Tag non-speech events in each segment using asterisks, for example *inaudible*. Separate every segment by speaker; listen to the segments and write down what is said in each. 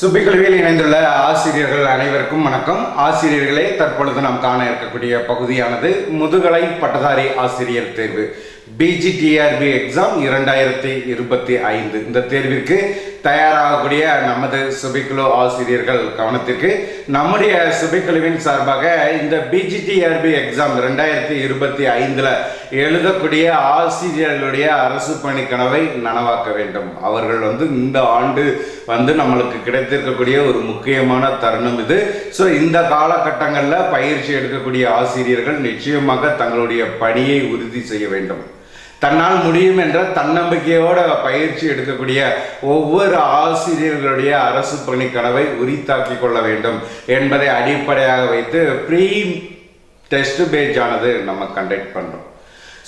Speaker 1: சுபிக்கல்வியில் இணைந்துள்ள ஆசிரியர்கள் அனைவருக்கும் வணக்கம். ஆசிரியர்களே தற்பொழுது நாம் காண இருக்கக்கூடிய பகுதியானது முதுகலை பட்டதாரி ஆசிரியர் தேர்வு. பிஜிடிஆர்பி எக்ஸாம் இரண்டாயிரத்தி இருபத்தி ஐந்து. இந்த தேர்விற்கு தயாராகக்கூடிய நமது சுபிக்குழு ஆசிரியர்கள் கவனத்திற்கு நம்முடைய சுபிக்குழுவின் சார்பாக இந்த பிஜிடிஆர்பி எக்ஸாம் ரெண்டாயிரத்தி இருபத்தி ஐந்தில் எழுதக்கூடிய ஆசிரியர்களுடைய அரசு பணி கனவை நனவாக்க வேண்டும். அவர்கள் வந்து இந்த ஆண்டு வந்து நம்மளுக்கு கிடைத்திருக்கக்கூடிய ஒரு முக்கியமான தருணம் இது. ஸோ இந்த காலகட்டங்களில் பயிற்சி எடுக்கக்கூடிய ஆசிரியர்கள் நிச்சயமாக தங்களுடைய பணியை உறுதி செய்ய வேண்டும். தன்னால் முடியும் என்ற தன்னம்பிக்கையோட பயிற்சி எடுக்கக்கூடிய ஒவ்வொரு ஆசிரியர்களுடைய அரசு பணி கனவை உரித்தாக்கி கொள்ள வேண்டும் என்பதை அடிப்படையாக வைத்து ப்ரீ டெஸ்ட் பேஜ் ஆனது நம்ம கண்டக்ட் பண்ணுறோம்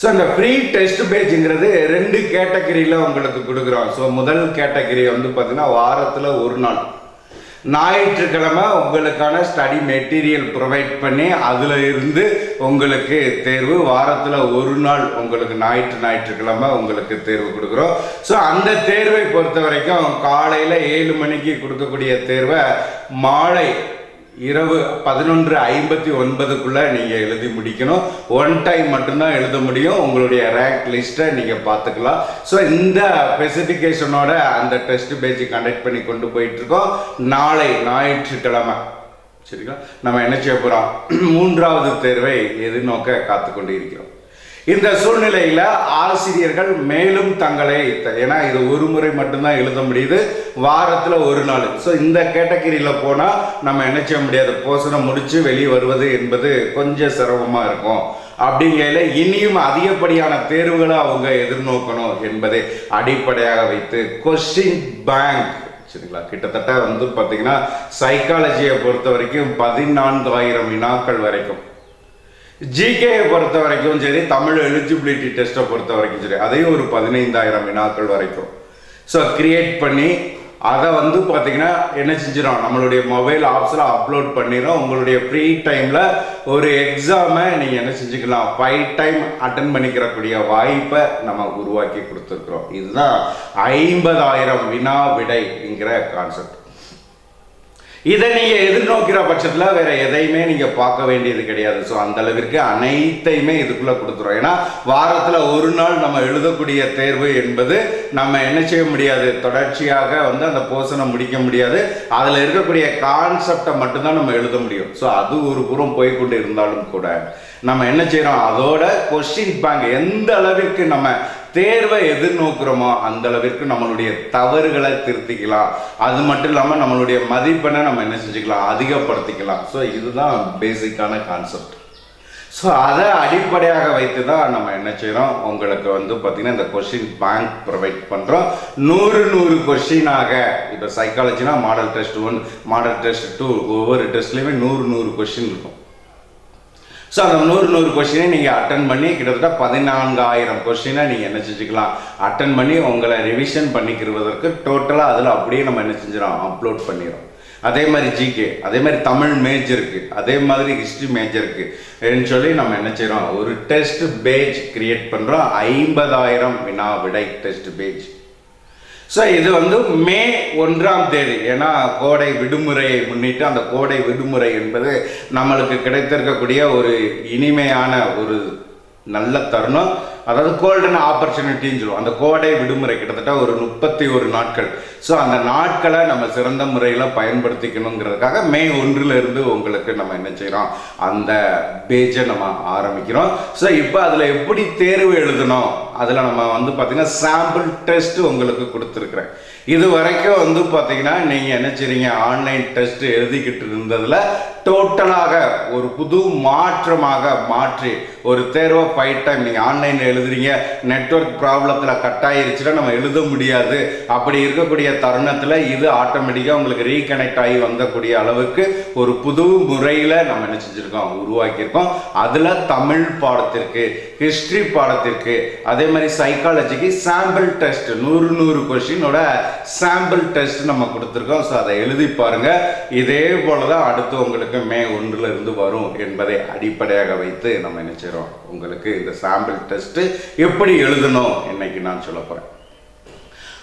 Speaker 1: ஸோ அந்த ஃப்ரீ டெஸ்ட் பேஜுங்கிறது ரெண்டு கேட்டகரியில் உங்களுக்கு கொடுக்குறோம். ஸோ முதல் கேட்டகரி வந்து பார்த்திங்கன்னா வாரத்தில் ஒரு நாள். ஞாயிற்றுக்கிழமை உங்களுக்கான ஸ்டடி மெட்டீரியல் ப்ரொவைட் பண்ணி அதில் இருந்து உங்களுக்கு தேர்வு வாரத்தில் ஒரு நாள் உங்களுக்கு ஞாயிற்று ஞாயிற்றுக்கிழமை உங்களுக்கு தேர்வு கொடுக்குறோம். ஸோ அந்த தேர்வை பொறுத்த வரைக்கும் காலையில் ஏழு மணிக்கு கொடுக்கக்கூடிய தேர்வை மாலை இரவு பதினொன்று ஐம்பத்தி ஒன்பதுக்குள்ள நீங்க எழுதி முடிக்கணும். ஒன் டைம் மட்டும்தான் எழுத முடியும். உங்களுடைய ரேங்க் லிஸ்ட்டை நீங்க பார்த்துக்கலாம். ஸோ இந்த ஸ்பெசிஃபிகேஷனோட அந்த டெஸ்ட் பேஜ் கண்டக்ட் பண்ணி கொண்டு போயிட்டு இருக்கோம் நாளை ஞாயிற்றுக்கிழமை. சரிங்களா? நம்ம என்ன செய்ய போறோம்? மூன்றாவது தேர்வை எதிர்நோக்க காத்து கொண்டு இருக்கிறோம் இந்த சூழ்நிலையில் ஆசிரியர்கள் மேலும் தங்களை த- ஏன்னா இது ஒரு முறை மட்டும்தான் எழுத முடியுது. வாரத்தில் ஒரு நாள். ஸோ இந்த கேட்டகரியில் போனால் நம்ம என்ன செய்ய முடியாது? போசனை முடித்து வெளியே வருவது என்பது கொஞ்சம் சிரமமாக இருக்கும். அப்படிங்கையில் இனியும் அதிகப்படியான தேர்வுகளை அவங்க எதிர்நோக்கணும் என்பதை அடிப்படையாக வைத்து கொஸ்டின் பேங்க் சரிங்களா? கிட்டத்தட்ட வந்து பார்த்தீங்கன்னா சைக்காலஜியை பொறுத்த வரைக்கும் பதினான்காயிரம் வினாக்கள் வரைக்கும். ஜிகேயை பொறுத்த வரைக்கும் சரி தமிழ் எலிஜிபிலிட்டி டெஸ்ட்டை பொறுத்த வரைக்கும் சரி அதையும் ஒரு பதினைந்தாயிரம் வினாக்கள் வரைக்கும். ஸோ கிரியேட் பண்ணி அதை வந்து பார்த்தீங்கன்னா என்ன செஞ்சிடும் நம்மளுடைய மொபைல் ஆப்ஸில் அப்லோட் பண்ணிடும் உங்களுடைய ஃப்ரீ டைமில் ஒரு எக்ஸாமை நீங்கள் என்ன செஞ்சுக்கலாம்? ஃபைவ் டைம் அட்டன் பண்ணிக்கிறக்கூடிய வாய்ப்பை நம்ம உருவாக்கி கொடுத்துருக்குறோம். இதுதான் ஐம்பதாயிரம் வினா விடைங்கிற கான்செப்ட் இதை நீங்கள் எதிர்நோக்கிற பட்சத்தில் வேற எதையுமே நீங்கள் பார்க்க வேண்டியது கிடையாது. ஸோ அந்த அளவிற்கு அனைத்தையுமே இதுக்குள்ள கொடுத்துரும். ஏன்னா வாரத்தில் ஒரு நாள் நம்ம எழுதக்கூடிய தேர்வு என்பது நம்ம என்ன செய்ய முடியாது? தொடர்ச்சியாக வந்து அந்த போர்ஷனை முடிக்க முடியாது. அதில் இருக்கக்கூடிய கான்செப்டை மட்டும்தான் நம்ம எழுத முடியும். ஸோ அது ஒரு புறம் போய்க்கொண்டு இருந்தாலும் கூட நம்ம என்ன செய்யறோம்? அதோட கொஸ்டின் பேங்க் எந்த அளவிற்கு நம்ம தேர்வை எதிர்நோக்குறோமோ அந்த அளவிற்கு நம்மளுடைய தவறுகளை திருத்திக்கலாம். அது மட்டும் இல்லாமல் நம்மளுடைய மதிப்பெண்ணை நம்ம என்ன செஞ்சுக்கலாம்? அதிகப்படுத்திக்கலாம். ஸோ இதுதான் பேசிக்கான கான்செப்ட் ஸோ அதை அடிப்படையாக வைத்து தான் நம்ம என்ன செய்கிறோம் உங்களுக்கு வந்து பார்த்திங்கன்னா இந்த கொஷின் பேங்க் ப்ரொவைட் பண்ணுறோம் நூறு நூறு கொஷினாக இப்போ சைக்காலஜினா model test one model test two ஒவ்வொரு டெஸ்ட்லேயுமே நூறு நூறு கொஷின் இருக்கும். ஸோ அந்த நூறு நூறு கொஷினை நீங்கள் அட்டன் பண்ணி கிட்டத்தட்ட பதினான்காயிரம் கொஷினை நீங்கள் என்ன செஞ்சுக்கலாம்? அட்டன் பண்ணி உங்களை ரிவிஷன் பண்ணிக்கிறதற்கு டோட்டலாக அதில் அப்படியே நம்ம என்ன செஞ்சிடறோம்? அப்லோட் பண்ணிடுறோம். அதே மாதிரி ஜிகே அதே மாதிரி தமிழ் மேஜருக்கு அதே மாதிரி ஹிஸ்ட்ரி மேஜருக்கு அப்படின்னு சொல்லி நம்ம என்ன செய்கிறோம் ஒரு டெஸ்ட் பேஜ் கிரியேட் பண்ணுறோம் ஐம்பதாயிரம் வினா விடை டெஸ்ட் பேஜ் ஸோ இது வந்து மே ஒன்றாம் தேதி. ஏன்னா கோடை விடுமுறையை முன்னிட்டு அந்த கோடை விடுமுறை என்பது நம்மளுக்கு கிடைத்திருக்கக்கூடிய ஒரு இனிமையான ஒரு நல்ல தருணம். அதாவது கோல்டன் ஆப்பர்ச்சுனிட்டின்னு சொல்லுவோம். அந்த கோடை விடுமுறை கிட்டத்தட்ட ஒரு முப்பத்தி ஒரு நாட்கள். ஸோ அந்த நாட்களை நம்ம சிறந்த முறையில் பயன்படுத்திக்கணுங்கிறதுக்காக மே ஒன்றிலிருந்து உங்களுக்கு நம்ம என்ன செய்கிறோம் அந்த பேஜை நம்ம ஆரம்பிக்கிறோம். ஸோ இப்போ அதில் எப்படி தேர்வு எழுதணும்? அதில் நம்ம வந்து பார்த்திங்கன்னா சாம்பிள் டெஸ்ட் உங்களுக்கு கொடுத்துருக்குறேன். இது வரைக்கும் வந்து பார்த்தீங்கன்னா நீங்கள் என்ன செய்றீங்க? ஆன்லைன் டெஸ்ட் எழுதிக்கிட்டு இருந்ததில் டோட்டலாக ஒரு புது மாற்றமாக மாற்றி ஒரு தேர்வை ஃபைவ் டைம் நீங்கள் ஆன்லைனில் எழுதுறீங்க. நெட்வொர்க் ப்ராப்ளத்தில் கட் ஆகிருச்சுன்னா நம்ம எழுத முடியாது. அப்படி இருக்கக்கூடிய தருணத்தில் இது ஆட்டோமேட்டிக்காக உங்களுக்கு ரீகனெக்ட் ஆகி வந்தக்கூடிய அளவுக்கு ஒரு புது முறையில் நம்ம என்ன செஞ்சுருக்கோம்? உருவாக்கியிருக்கோம். அதில் தமிழ் பாடத்திற்கு ஹிஸ்ட்ரி பாடத்திற்கு அதே மாதிரி சைக்காலஜிக்கு சாம்பிள் டெஸ்ட் நூறு நூறு கொஷினோட சாம்பிள் டெஸ்ட் நம்ம கொடுத்துருக்கோம். ஸோ அதை எழுதி பாருங்க. இதே போல தான் அடுத்து உங்களுக்கு மே ஒன்றுல இருந்து வரும் என்பதை அடிப்படையாக வைத்து நம்ம என்ன உங்களுக்கு இந்த சாம்பிள் டெஸ்ட் எப்படி எழுதணும்? இன்னைக்கு நான் சொல்ல போறேன்.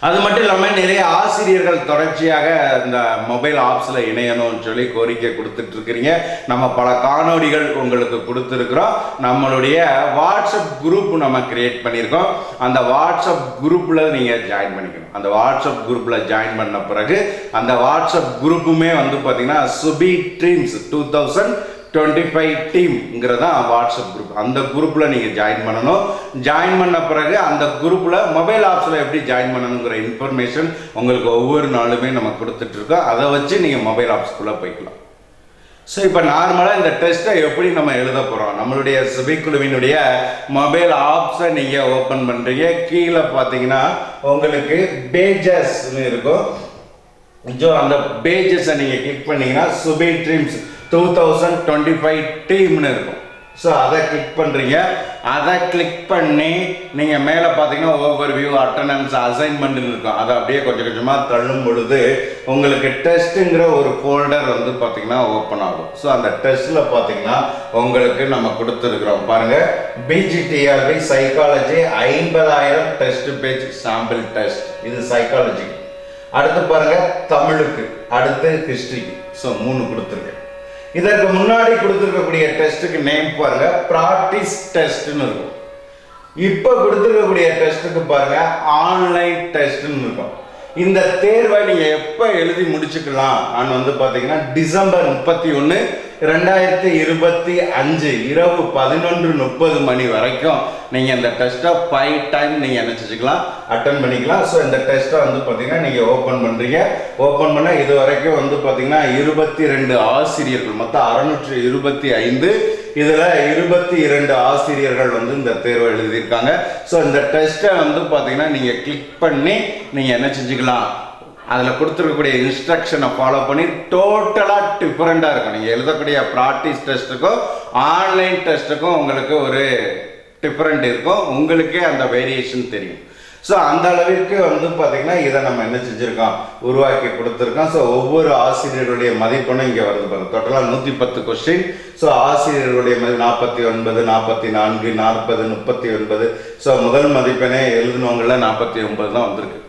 Speaker 1: அது மட்டும் இல்லாமல் நிறைய ஆசிரியர்கள் தொடர்ச்சியாக இந்த மொபைல் ஆப்ஸில் இணையணும்னு சொல்லி கோரிக்கை கொடுத்துட்டு இருக்கிறீங்க. நம்ம பல காணொலிகள் உங்களுக்கு கொடுத்துருக்குறோம். நம்மளுடைய வாட்ஸ்அப் குரூப் நம்ம கிரியேட் பண்ணியிருக்கோம். அந்த வாட்ஸ்அப் குரூப்பில் நீங்கள் ஜாயின் பண்ணிக்கணும். அந்த வாட்ஸ்அப் குரூப்பில் ஜாயின் பண்ண பிறகு அந்த வாட்ஸ்அப் குரூப்புமே வந்து பார்த்தீங்கன்னா Subi Dreams two thousand twenty five டீம்ங்கிறதான் WhatsApp group அந்த குரூப்பில் நீங்கள் ஜாயின் பண்ணணும். ஜாயின் பண்ண பிறகு அந்த குரூப்பில் மொபைல் ஆப்ஸில் எப்படி ஜாயின் பண்ணணுங்கிற இன்ஃபர்மேஷன் உங்களுக்கு ஒவ்வொரு நாளுமே நம்ம கொடுத்துட்ருக்கோம். அதை வச்சு நீங்கள் மொபைல் ஆப்ஸ்க்குள்ளே போய்க்கலாம். ஸோ இப்போ நார்மலாக இந்த டெஸ்ட்டை எப்படி நம்ம எழுத போகிறோம் நம்மளுடைய சிபிக்குழுவினுடைய மொபைல் ஆப்ஸை நீங்கள் ஓப்பன் பண்ணுறீங்க கீழே பார்த்தீங்கன்னா உங்களுக்கு பேஜஸ்ன்னு இருக்கும். ஜோ அந்த பேஜஸை நீங்கள் கிளிக் பண்ணீங்கன்னா Subi Dreams two thousand twenty five டீம்னு இருக்கும். ஸோ அதை கிளிக் பண்ணுறீங்க அதை கிளிக் பண்ணி நீங்கள் மேலே பார்த்தீங்கன்னா ஓவர் வியூ அட்டண்டன்ஸ் அசைன்மெண்ட்னு இருக்கும். அதை அப்படியே கொஞ்சம் கொஞ்சமாக தள்ளும் பொழுது உங்களுக்கு டெஸ்ட்டுங்கிற ஒரு ஃபோல்டர் வந்து பார்த்தீங்கன்னா ஓப்பன் ஆகும். ஸோ அந்த டெஸ்ட்டில் பார்த்தீங்கன்னா உங்களுக்கு நம்ம கொடுத்துருக்குறோம். பாருங்கள் பிஜிடிஆர்பி சைக்காலஜி ஐம்பதாயிரம் டெஸ்ட் பேஜ் சாம்பிள் டெஸ்ட் இது சைக்காலஜி அடுத்து பாருங்க தமிழுக்கு. அடுத்து ஹிஸ்ட்ரிக்கு ஸோ மூணு கொடுத்துருக்கேன். இதற்கு முன்னாடி கொடுத்துருக்கக்கூடிய டெஸ்ட்டுக்கு நேம் பாருங்க. ப்ராக்டிஸ் டெஸ்ட்னு இருக்கும். இப்போ கொடுத்துருக்கக்கூடிய டெஸ்ட்டுக்கு பாருங்க ஆன்லைன் டெஸ்ட்னு இருக்கும். இந்த தேர்வை நீங்கள் எப்போ எழுதி முடிச்சுக்கலாம்? நான் வந்து பார்த்தீங்கன்னா டிசம்பர் முப்பத்தி ஒன்று ரெண்டாயிரத்தி இருபத்தி அஞ்சு இரவு பதினொன்று முப்பது மணி வரைக்கும் நீங்கள் இந்த டெஸ்ட்டை ஃபைவ் டைம் நீங்கள் என்ன அட்டன் பண்ணிக்கலாம். ஸோ இந்த டெஸ்ட்டை வந்து பார்த்தீங்கன்னா நீங்கள் ஓப்பன் பண்ணுறீங்க ஓப்பன் பண்ண இது வரைக்கும் வந்து பார்த்தீங்கன்னா இருபத்தி ரெண்டு ஆசிரியர்கள் மொத்தம் அறுநூற்றி இருபத்தி ஐந்து. இதில் இருபத்தி இரண்டு ஆசிரியர்கள் வந்து இந்த தேர்வை எழுதியிருக்காங்க. ஸோ இந்த டெஸ்ட்டை வந்து பார்த்தீங்கன்னா நீங்கள் கிளிக் பண்ணி நீங்கள் என்ன செஞ்சுக்கலாம்? அதில் கொடுத்துருக்கக்கூடிய இன்ஸ்ட்ரக்ஷனை ஃபாலோ பண்ணி டோட்டலாக டிஃப்ரெண்ட்டாக இருக்கும். நீங்கள் எழுதக்கூடிய ப்ராக்டிஸ் டெஸ்ட்டுக்கும் ஆன்லைன் டெஸ்ட்டுக்கும் உங்களுக்கு ஒரு டிஃப்ரெண்ட் இருக்கும். உங்களுக்கே அந்த வேரியேஷன் தெரியும். ஸோ அந்த அளவிற்கு வந்து பார்த்தீங்கன்னா இதை நம்ம என்ன செஞ்சுருக்கோம்? உருவாக்கி கொடுத்துருக்கோம். ஸோ ஒவ்வொரு ஆசிரியருடைய மதிப்பெண்ணும் இங்கே வருது பாருங்கள் டோட்டலாக நூற்றி பத்து கொஸ்டின் ஸோ ஆசிரியர்களுடைய மதிப்பு நாற்பத்தி ஒன்பது நாற்பத்தி நான்கு நாற்பது முப்பத்தி ஒன்பது. ஸோ முதல் மதிப்பெண்ணே எழுதினவங்களில் நாற்பத்தி ஒன்பது தான் வந்திருக்கு.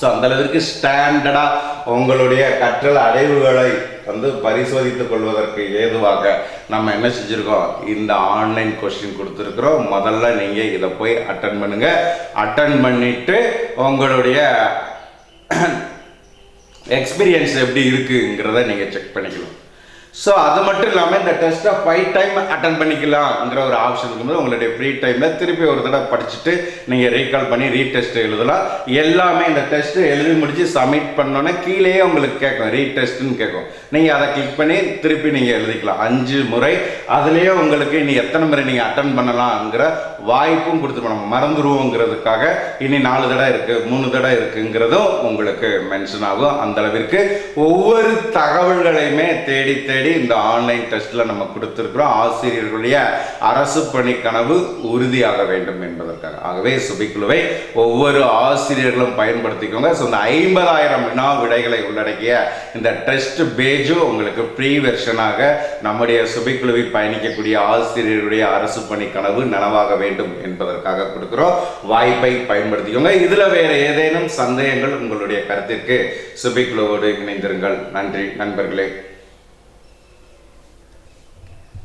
Speaker 1: ஸோ அந்தளவிற்கு ஸ்டாண்டர்டாக உங்களுடைய கற்றல் அடைவுகளை வந்து பரிசோதித்துக் கொள்வதற்கு ஏதுவாக நம்ம என்ன செஞ்சுருக்கோம்? இந்த ஆன்லைன் கொஸ்டின் கொடுத்துருக்குறோம். முதல்ல நீங்கள் இதை போய் அட்டன் பண்ணுங்க. அட்டன் பண்ணிட்டு உங்களுடைய *clears throat* எக்ஸ்பீரியன்ஸ் எப்படி இருக்குங்கிறத நீங்கள் செக் பண்ணிக்கலாம். ஸோ அது மட்டும் இல்லாமல் இந்த டெஸ்ட்டை ஃபைவ் டைம் அட்டன் பண்ணிக்கலாம்ங்கிற ஒரு ஆப்ஷன் இருக்கும்போது உங்களுடைய ஃப்ரீ டைமில் திருப்பி ஒரு தடவை படிச்சுட்டு நீங்கள் ரீகால் பண்ணி ரீடெஸ்ட் எழுதலாம். எல்லாமே இந்த டெஸ்ட்டு எழுதி முடித்து சப்மிட் பண்ணோன்னே கீழேயே உங்களுக்கு கேட்கும். ரீடெஸ்ட்னு கேட்கும். நீங்கள் அதை கிளிக் பண்ணி திருப்பி நீங்கள் எழுதிக்கலாம். அஞ்சு முறை. அதுலேயே உங்களுக்கு இனி எத்தனை முறை நீங்கள் அட்டன் பண்ணலாம்ங்கிற வாய்ப்பும் கொடுத்துருப்போம் நம்ம மறந்துடுவோங்கிறதுக்காக இனி நாலு தடவை இருக்குது மூணு தடவை இருக்குங்கிறதும் உங்களுக்கு மென்ஷன் ஆகும். அந்த அளவிற்கு ஒவ்வொரு தகவல்களையுமே தேடி தேடி இந்த ஆன்லைன் டெஸ்ட்டில் நம்ம கொடுத்துருக்குறோம். ஆசிரியர்களுடைய அரசு பணி கனவு உறுதியாக வேண்டும் என்பதற்காக. ஆகவே சுபிக்குழுவை ஒவ்வொரு ஆசிரியர்களும் பயன்படுத்திக்கோங்க. ஸோ இந்த ஐம்பதாயிரம் வினா விடைகளை உள்ளடக்கிய இந்த டெஸ்ட் பேஜும் உங்களுக்கு ப்ரீ வெர்ஷனாக நம்முடைய சுபிக்குழுவில் பயணிக்கக்கூடிய ஆசிரியர்களுடைய அரசு பணி கனவு நனவாக வேண்டும். வேண்டும் என்பதற்காக கொடுக்குறோம். வாய்ப்பை பயன்படுத்திக்கோங்க. இதில் வேற ஏதேனும் சந்தேகங்கள் உங்களுடைய கருத்திற்கு சுபிக்ளோவோடு இணைந்திருங்கள். நன்றி நண்பர்களே.